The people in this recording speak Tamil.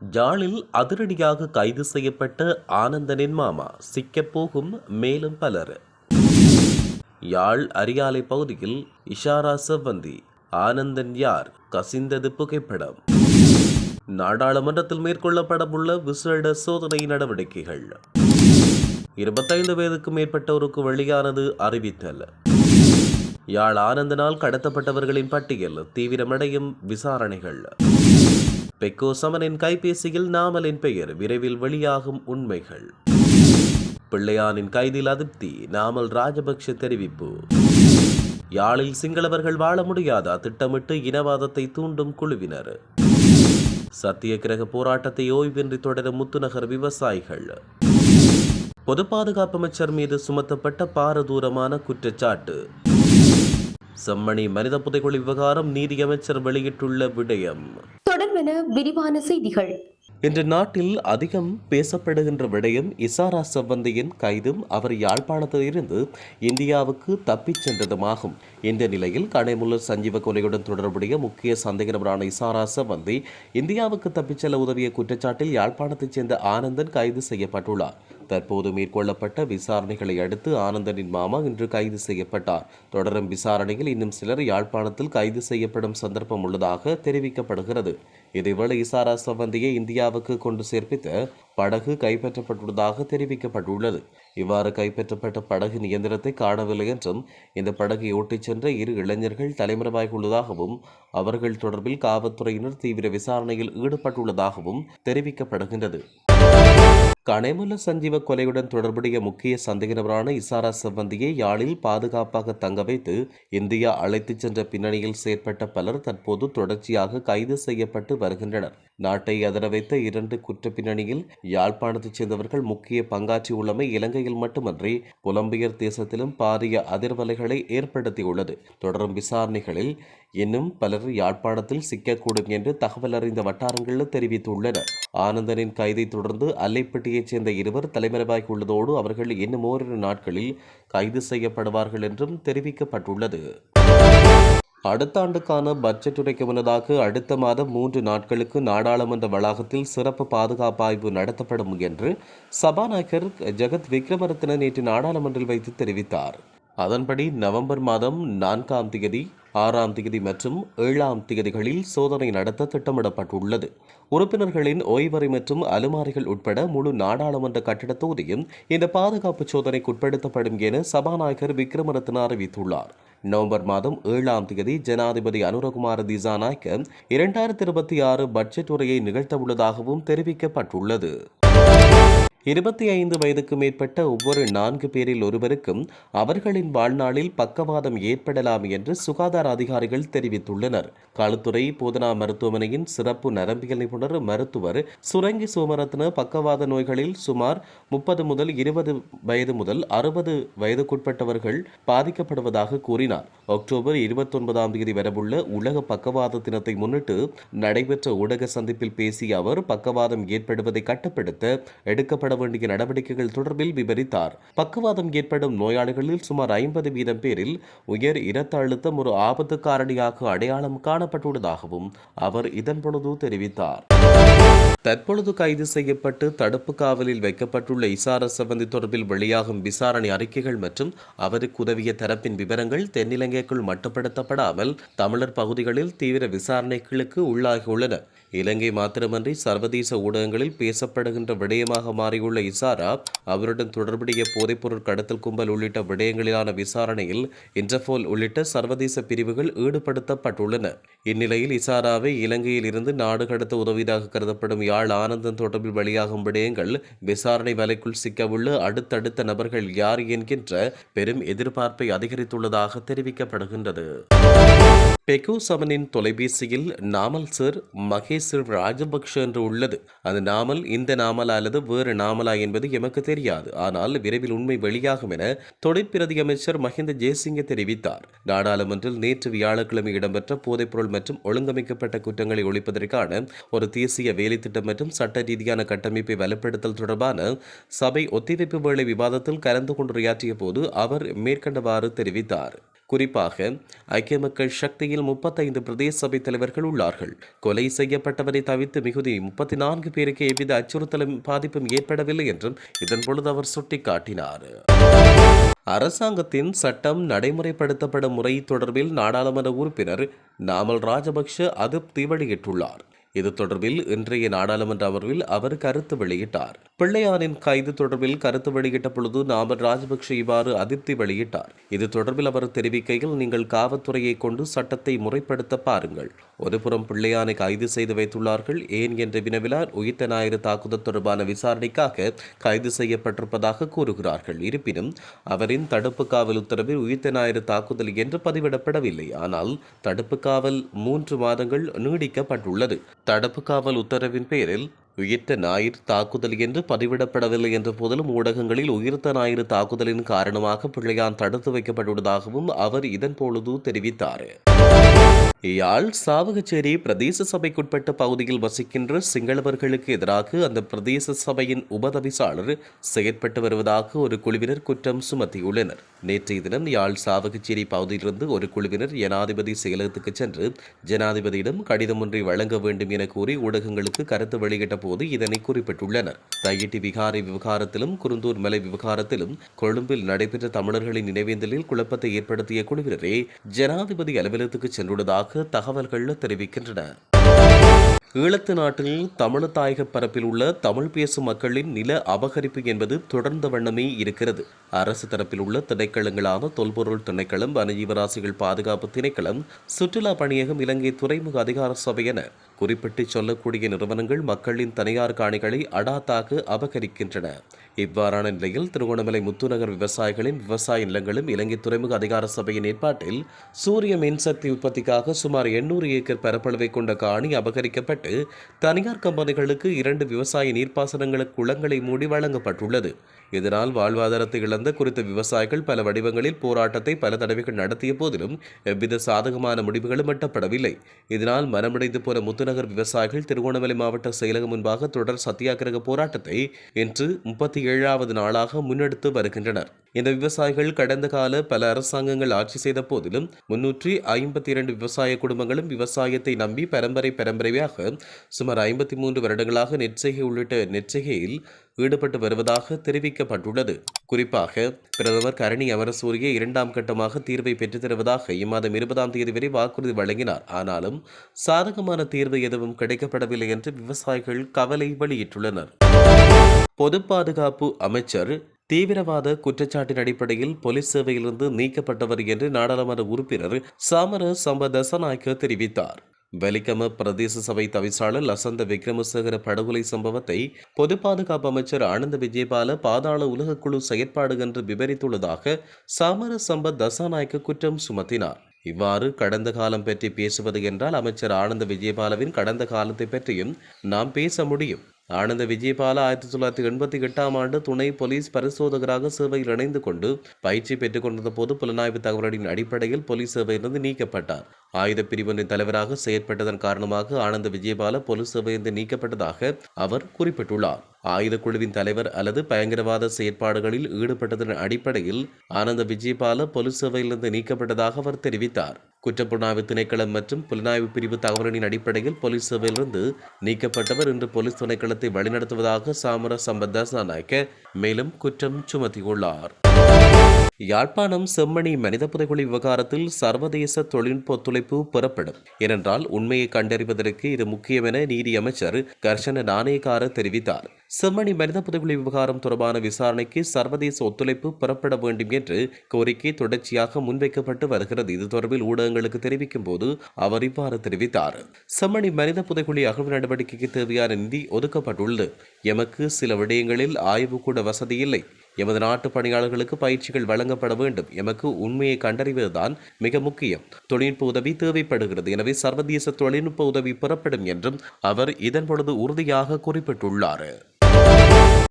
யாழில் அதிரடியாக கைது செய்யப்பட்ட ஆனந்தனின் மாமா சிக்கப் போகும் மேலும் பலர். யாழ் அரியாலை பகுதியில் இஷாரா செவ்வந்தி ஆனந்தன் யார்? கசிந்தது புகைப்படம். நாடாளுமன்றத்தில் மேற்கொள்ளப்படவுள்ள விசேட சோதனை நடவடிக்கைகள். இருபத்தைந்து வயதுக்கு மேற்பட்டோருக்கு வெளியானது அறிவித்தல். யாழ் ஆனந்தனால் கடத்தப்பட்டவர்களின் பட்டியல் தீவிரமடையும் விசாரணைகள். பெக்கோ சமனின் கைபேசியில் நாமலின் பெயர் விரைவில் வெளியாகும் உண்மைகள். பிள்ளையானின் கைதில் அதிருப்தி நாமல் ராஜபக்ஷ தெரிவிப்பு. யாழில் சிங்களவர்கள் வாழ முடியாதா திட்டமிட்டு இனவாதத்தை தூண்டும் குழுவினர். சத்தியகிரக போராட்டத்தை ஓய்வின்றி தொடரும் முத்துநகர் விவசாயிகள். பொது பாதுகாப்பு அமைச்சர் மீது சுமத்தப்பட்ட பாரதூரமான குற்றச்சாட்டு. செம்மணி மனித புதைகுழி விவகாரம் நீதியமைச்சர் வெளியிட்டுள்ள விடயம். தொடர்பென விரிவான செய்திகள். இன்று நாட்டில் அதிகம் பேசப்படுகின்ற விடயம் இசாரா சம்பந்தியின் கைதும் அவர் யாழ்ப்பாணத்திலிருந்து இந்தியாவுக்கு தப்பிச் சென்றதுமாகும். இந்த நிலையில் கடைமுல்லர் சஞ்சீவ கொலையுடன் தொடர்புடைய முக்கிய சந்தேகநபரான இசாரா சம்பந்தி இந்தியாவுக்கு தப்பிச் செல்ல உதவிய குற்றச்சாட்டில் யாழ்ப்பாணத்தைச் சேர்ந்த ஆனந்தன் கைது செய்யப்பட்டுள்ளார். தற்போது மேற்கொள்ளப்பட்ட விசாரணைகளை அடுத்து ஆனந்தனின் மாமா இன்று கைது செய்யப்பட்டார். தொடரும் விசாரணையில் இன்னும் சிலர் யாழ்ப்பாணத்தில் கைது செய்யப்படும் சந்தர்ப்பம் உள்ளதாக தெரிவிக்கப்படுகிறது. இதேவேளை இசாரா சவந்தியை இந்தியாவுக்கு கொண்டு சேர்ப்பித்த படகு கைப்பற்றப்பட்டுள்ளதாக தெரிவிக்கப்பட்டுள்ளது. இவ்வாறு கைப்பற்றப்பட்ட படகு இயந்திரத்தை காணவில்லை என்றும் இந்த படகை ஓட்டிச் சென்ற இரு இளைஞர்கள் தலைமறைவாகியுள்ளதாகவும் அவர்கள் தொடர்பில் காவல்துறையினர் தீவிர விசாரணையில் ஈடுபட்டுள்ளதாகவும் தெரிவிக்கப்படுகின்றது. கனைமுல்ல சஞ்சீவ கொலையுடன் தொடர்புடைய முக்கிய சந்தேகநபரான இசாரா செவ்வந்தியை யாழில் பாதுகாப்பாக தங்க வைத்து இந்தியா அழைத்துச் சென்ற பின்னணியில் செயற்பட்ட பலர் தற்போது தொடர்ச்சியாக கைது செய்யப்பட்டு வருகின்றனர். நாட்டை அதர வைத்த இரண்டு குற்ற பின்னணியில் யாழ்ப்பாணத்தைச் சேர்ந்தவர்கள் முக்கிய பங்காற்றியுள்ளமை இலங்கையில் மட்டுமன்றி புலம்பெயர் தேசத்திலும் பாரிய அதிர்வலைகளை ஏற்படுத்தியுள்ளது. தொடரும் விசாரணைகளில் இன்னும் பலர் யாழ்ப்பாணத்தில் சிக்கக்கூடும் என்று தகவல் அறிந்த வட்டாரங்களில் தெரிவித்துள்ளனர். ஆனந்தனின் கைதை தொடர்ந்து அல்லைப்பட்டியைச் சேர்ந்த இருவர் தலைமறைவாகியுள்ளதோடு அவர்கள் இன்னும் ஓரிரு நாட்களில் கைது செய்யப்படுவார்கள் என்றும் தெரிவிக்கப்பட்டுள்ளது. அடுத்த ஆண்டுக்கான பட்ஜெட் உரைக்கு முன்னதாக அடுத்த மாதம் மூன்று நாட்களுக்கு நாடாளுமன்ற வளாகத்தில் சிறப்பு பாதுகாப்பு ஆய்வு நடத்தப்படும் என்று சபாநாயகர் ஜெகத் விக்ரமரத்ன நேற்று நாடாளுமன்றில் வைத்து தெரிவித்தார். அதன்படி நவம்பர் மாதம் நான்காம் தேதி ஆறாம் தேதி மற்றும் ஏழாம் தேதிகளில் சோதனை நடத்த திட்டமிடப்பட்டுள்ளது. உறுப்பினர்களின் ஓய்வறை மற்றும் அலுமாரிகள் உட்பட முழு நாடாளுமன்ற கட்டிட தொகுதியும் இந்த பாதுகாப்பு சோதனைக்கு உட்படுத்தப்படும் என சபாநாயகர் விக்ரமரத்ன அறிவித்துள்ளார். நவம்பர் மாதம் ஏழாம் தேதி ஜனாதிபதி அனுரகுமார திசாநாயக்க இரண்டாயிரத்தி இருபத்தி ஆறு பட்ஜெட் உரையை நிகழ்த்தவுள்ளதாகவும் தெரிவிக்கப்பட்டுள்ளது. இருபத்தி ஐந்து வயதுக்கு மேற்பட்ட ஒவ்வொரு நான்கு பேரில் ஒருவருக்கும் அவர்களின் வாழ்நாளில் பக்கவாதம் ஏற்படலாம் என்று சுகாதார அதிகாரிகள் தெரிவித்துள்ளனர். களுத்துறை போதனா மருத்துவமனையின் சிறப்பு நரம்பியல் நிபுணர் மருத்துவர் சுரங்கி சோமரத்ன பக்கவாத நோய்களில் சுமார் முப்பது முதல் இருபது வயது முதல் அறுபது வயதுக்குட்பட்டவர்கள் பாதிக்கப்படுவதாக கூறினார். அக்டோபர் இருபத்தொன்பதாம் தேதி வரவுள்ள உலக பக்கவாத தினத்தை முன்னிட்டு நடைபெற்ற ஊடக சந்திப்பில் பேசிய அவர் பக்கவாதம் ஏற்படுவதை கட்டுப்படுத்த எடுக்கப்பட வேண்டிய நடவடிக்கைகள் தொடர்பில் விவரித்தார். பக்குவாதம் ஏற்படும் நோயாளிகளில் சுமார் ஐம்பது வீதம் பேரில் உயர் இரத்த அழுத்தம் ஒரு ஆபத்து காரணியாக அடையாளம் காணப்பட்டுள்ளதாகவும் அவர் இதன் பொழுது தெரிவித்தார். தற்பொழுது கைது செய்யப்பட்டு தடுப்பு காவலில் வைக்கப்பட்டுள்ள இசார சம்பந்தி தொடர்பில் வெளியாகும் விசாரணை அறிக்கைகள் மற்றும் அவருக்கு உதவிய தரப்பின் விவரங்கள் தென்னிலங்கைக்குள் மட்டுப்படுத்தப்படாமல் தமிழர் பகுதிகளில் தீவிர விசாரணைகளுக்கு உள்ளாகியுள்ளன. இலங்கை மாத்திரமன்றி சர்வதேச ஊடகங்களில் பேசப்படுகின்ற விடயமாக மாறியுள்ள இசாரா அவருடன் தொடர்புடைய போதைப்பொருள் கடத்தல் கும்பல் உள்ளிட்ட விடயங்களிலான விசாரணையில் இன்டர்போல் உள்ளிட்ட சர்வதேச பிரிவுகள் ஈடுபடுத்தப்பட்டுள்ளன. இந்நிலையில் இசாராவை இலங்கையில் இருந்து நாடு கடத்த உதவியதாக கருதப்படும் யாழ் ஆனந்தன் தொடர்பில் வெளியாகும் விடயங்கள் விசாரணை வலைக்குள் சிக்கவுள்ள அடுத்தடுத்த நபர்கள் யார் என்கின்ற பெரும் எதிர்பார்ப்பை அதிகரித்துள்ளதாக தெரிவிக்கப்படுகின்றது. பெகு சமனின் தொலைபேசியில் நாமல் சார் மகேசர் ராஜபக்ஷ என்று உள்ளது. அது நாமல் இந்த நாமலா அல்லது வேறு நாமலா என்பது எமக்கு தெரியாது. ஆனால் விரைவில் உண்மை வெளியாகும் என தொழிற்பிரதி அமைச்சர் மஹிந்த ஜெயசிங்க தெரிவித்தார். நாடாளுமன்றில் நேற்று வியாழக்கிழமை இடம்பெற்ற போதைப்பொருள் மற்றும் ஒழுங்கமைக்கப்பட்ட குற்றங்களை ஒழிப்பதற்கான ஒரு தேசிய வேலைத்திட்டம் மற்றும் சட்ட ரீதியான கட்டமைப்பை வலுப்படுத்தல் தொடர்பான சபை ஒத்திவைப்பு வேளை விவாதத்தில் கலந்து கொண்டு உரையாற்றிய போது அவர் மேற்கண்டவாறு தெரிவித்தார். குறிப்பாக ஐக்கிய மக்கள் சக்தியில் முப்பத்தைந்து பிரதேச சபை தலைவர்கள் உள்ளார்கள். கொலை செய்யப்பட்டவரை தவிர்த்து மிகுதி முப்பத்தி நான்கு பேருக்கு எவ்வித அச்சுறுத்தலும் பாதிப்பும் ஏற்படவில்லை என்றும் இதன் பொழுது அவர் சுட்டிக்காட்டினார். அரசாங்கத்தின் சட்டம் நடைமுறைப்படுத்தப்படும் முறை தொடர்பில் நாடாளுமன்ற உறுப்பினர் நாமல் ராஜபக்ஷ அதிருப்தி வெளியிட்டுள்ளார். இது தொடர்பில் இன்றைய நாடாளுமன்ற அமர்வில் அவர் கருத்து வெளியிட்டார். பிள்ளையானின் கைது தொடர்பில் கருத்து வெளியிட்ட பொழுது நாமல் ராஜபக்ஷ இவ்வாறு அதிருப்தி வெளியிட்டார். இது தொடர்பில் அவர் தெரிவிக்கையில் நீங்கள் காவல்துறையை கொண்டு சட்டத்தை முறைப்படுத்த பாருங்கள். ஒருபுறம் பிள்ளையானை கைது செய்து வைத்துள்ளார்கள். ஏன் என்ற வினவிலார் உயிர்த்த ஞாயிறு தாக்குதல் தொடர்பான விசாரணைக்காக கைது செய்யப்பட்டிருப்பதாக கூறுகிறார்கள். இருப்பினும் அவரின் தடுப்பு காவல் உத்தரவில் உயிர்த்த ஞாயிறு தாக்குதல் என்று பதிவிடப்படவில்லை. ஆனால் தடுப்பு காவல் மூன்று மாதங்கள் நீடிக்கப்பட்டுள்ளது. தடுப்பு காவல் உத்தரவின் பேரில் உயிர்த்த ஞாயிறு தாக்குதல் என்று பதிவிடப்படவில்லை என்ற போதிலும் ஊடகங்களில் உயிர்த்த ஞாயிறு தாக்குதலின் காரணமாக பிள்ளையான் தடுத்து வைக்கப்பட்டுள்ளதாகவும் அவர் இதன் பொழுது தெரிவித்தார். யாழ் சாவகச்சேரி பிரதேச சபைக்குட்பட்ட பகுதியில் வசிக்கின்ற சிங்களவர்களுக்கு எதிராக அந்த பிரதேச சபையின் உபதவிசாளர் செயற்பட்டு வருவதாக ஒரு குழுவினர் குற்றம் சுமத்தியுள்ளனர். நேற்றைய தினம் யாழ் சாவகச்சேரி பகுதியிலிருந்து ஒரு குழுவினர் ஜனாதிபதி செயலகத்துக்கு சென்று ஜனாதிபதியிடம் கடிதம் ஒன்றை வழங்க வேண்டும் என கூறி ஊடகங்களுக்கு கருத்து வெளியிட்ட போது இதனை குறிப்பிட்டுள்ளனர். தையிட்டி விகாரை விவகாரத்திலும் குருந்தூர் மலை விவகாரத்திலும் கொழும்பில் நடைபெற்ற தமிழர்களின் நினைவேந்தலில் குழப்பத்தை ஏற்படுத்திய குழுவினரே ஜனாதிபதி அலுவலகத்துக்கு சென்றுள்ளதாக தகவல்கள் தெரிவிக்கின்றன. ஈழத்து நாட்டில் தமிழ் தாயக பரப்பில் உள்ள தமிழ் பேசும் மக்களின் நில அபகரிப்பு என்பது தொடர்ந்த வண்ணமே இருக்கிறது. அரசு தரப்பில் உள்ள திணைக்களங்களான தொல்பொருள் திணைக்களம் வனஜீவராசிகள் பாதுகாப்பு திணைக்களம் சுற்றுலா பணியகம் இலங்கை துறைமுக அதிகார சபை என குறிப்பிட்டு சொல்லக்கூடிய நிறுவனங்கள் மக்களின் தனியார் காணிகளை அடாத்தாக அபகரிக்கின்றன. இவ்வாறான நிலையில் திருகோணமலை முத்துநகர் விவசாயிகளின் விவசாய நிலங்களும் இலங்கை துறைமுக அதிகார சபையின் ஏற்பாட்டில் சூரிய மின்சக்தி உற்பத்திக்காக சுமார் எண்ணூறு ஏக்கர் பரப்பளவை கொண்ட காணி அபகரிக்கப்பட்டு தனியார் கம்பெனிகளுக்கு இரண்டு விவசாய நீர்ப்பாசனங்களுக்கு குளங்களை மூடி வழங்கப்பட்டுள்ளது. இதனால் வாழ்வாதாரத்தை இழந்த குறித்த விவசாயிகள் பல வடிவங்களில் போராட்டத்தை பல தடவைகள் நடத்திய போதிலும் எவ்வித சாதகமான முடிவுகளும் எட்டப்படவில்லை. இதனால் மனமடைந்து போன முத்துநகர் விவசாயிகள் திருகோணமலை மாவட்ட செயலகம் முன்பாக தொடர் சத்தியாகிரக போராட்டத்தை இன்று முப்பத்தி ஏழாவது நாளாக முன்னெடுத்து வருகின்றனர். இந்த விவசாயிகள் கடந்த கால பல அரசாங்கங்கள் ஆட்சி செய்த போதிலும் முன்னூற்றி ஐம்பத்தி இரண்டு விவசாய குடும்பங்களும் விவசாயத்தை நம்பி பரம்பரை பரம்பரையாக சுமார் ஐம்பத்தி மூன்று வருடங்களாக நெற்செய்கை உள்ளிட்ட நெற்செய்கையில் ஈடுபட்டு வருவதாக தெரிவிக்கப்பட்டுள்ளது. குறிப்பாக பிரதமர் கரணி அமரசூரிய இரண்டாம் கட்டமாக தீர்வை பெற்றுத் தருவதாக இம்மாதம் இருபதாம் தேதி வரை வாக்குறுதி வழங்கினார். ஆனாலும் சாதகமான தீர்வு எதுவும் கிடைக்கப்படவில்லை என்று விவசாயிகள் கவலை வெளியிட்டுள்ளனர். பொது பாதுகாப்பு அமைச்சர் தீவிரவாத குற்றச்சாட்டின் அடிப்படையில் போலீஸ் சேவையிலிருந்து நீக்கப்பட்டவர் என்று நாடாளுமன்ற உறுப்பினர் சாமர சம்ப தசநாயக்க தெரிவித்தார். வெலிக்கம பிரதேச சபை தவிசாளர் லசந்த விக்ரமசேகர படுகொலை சம்பவத்தை பொது பாதுகாப்பு அமைச்சர் ஆனந்த விஜயபால பாதாள உலகக்குழு செயற்பாடு என்று விவரித்துள்ளதாக சாமர சம்ப தசாநாயக்க குற்றம் சுமத்தினார். இவ்வாறு கடந்த காலம் பற்றி பேசுவது என்றால் அமைச்சர் ஆனந்த விஜயபாலவின் கடந்த காலத்தை பற்றியும் நாம் பேச முடியும். ஆனந்த விஜயபால ஆயிரத்தி தொள்ளாயிரத்தி எண்பத்தி எட்டாம் ஆண்டு துணை போலீஸ் பரிசோதகராக சேவையில் இணைந்து கொண்டு பயிற்சி பெற்றுக் கொண்டிருந்த போது புலனாய்வு தகவலின் அடிப்படையில் போலீஸ் சேவையிலிருந்து நீக்கப்பட்டார். ஆயுத பிரிவின் தலைவராக செயற்பட்டதன் காரணமாக ஆனந்த விஜயபால போலீஸ் சேவையிலிருந்து நீக்கப்பட்டதாக அவர் குறிப்பிட்டுள்ளார். ஆயுத குழுவின் தலைவர் அல்லது பயங்கரவாத செயற்பாடுகளில் ஈடுபட்டதன் அடிப்படையில் ஆனந்த விஜயபால போலீஸ் சேவையிலிருந்து நீக்கப்பட்டதாக அவர் தெரிவித்தார். குற்றப்புலனாய்வு திணைக்களம் மற்றும் புலனாய்வு பிரிவு தகவலின் அடிப்படையில் போலீஸ் சேவையிலிருந்து நீக்கப்பட்டவர் இன்று போலீஸ் திணைக்களத்தை வழிநடத்துவதாக சாமர சம்பத்த நாயக்க மேலும் குற்றம் சுமத்தியுள்ளார். யாழ்ப்பாணம் செம்மணி மனித புதைகுழி விவகாரத்தில் சர்வதேச தொழில்நுட்ப ஒத்துழைப்பு பெறப்படும். ஏனென்றால் உண்மையை கண்டறிவதற்கு இது முக்கியமென நீதியமைச்சர் நீதி அமைச்சர் கர்ஷன நாணயக்கார தெரிவித்தார். செம்மணி மனித புதைகுழி விவகாரம் தொடர்பான விசாரணைக்கு சர்வதேச ஒத்துழைப்பு பெறப்பட வேண்டும் என்று கோரிக்கை தொடர்ச்சியாக முன்வைக்கப்பட்டு வருகிறது. இது தொடர்பில் ஊடகங்களுக்கு தெரிவிக்கும் போது அவர் இவ்வாறு தெரிவித்தார். செம்மணி மனித புதைகுழி அகழ்வு நடவடிக்கைக்கு தேவையான நிதி ஒதுக்கப்பட்டுள்ளது. எமக்கு சில விடயங்களில் ஆய்வு கூட வசதி இல்லை. எமது நாட்டு பணியாளர்களுக்கு பயிற்சிகள் வழங்கப்பட வேண்டும். எமக்கு உண்மையை கண்டறிவதுதான் மிக முக்கியம். தொழில்நுட்ப உதவி தேவைப்படுகிறது. எனவே சர்வதேச தொழில்நுட்ப உதவி பெறப்படும் என்றும் அவர் இதன் பொழுது உறுதியாக குறிப்பிட்டுள்ளார்.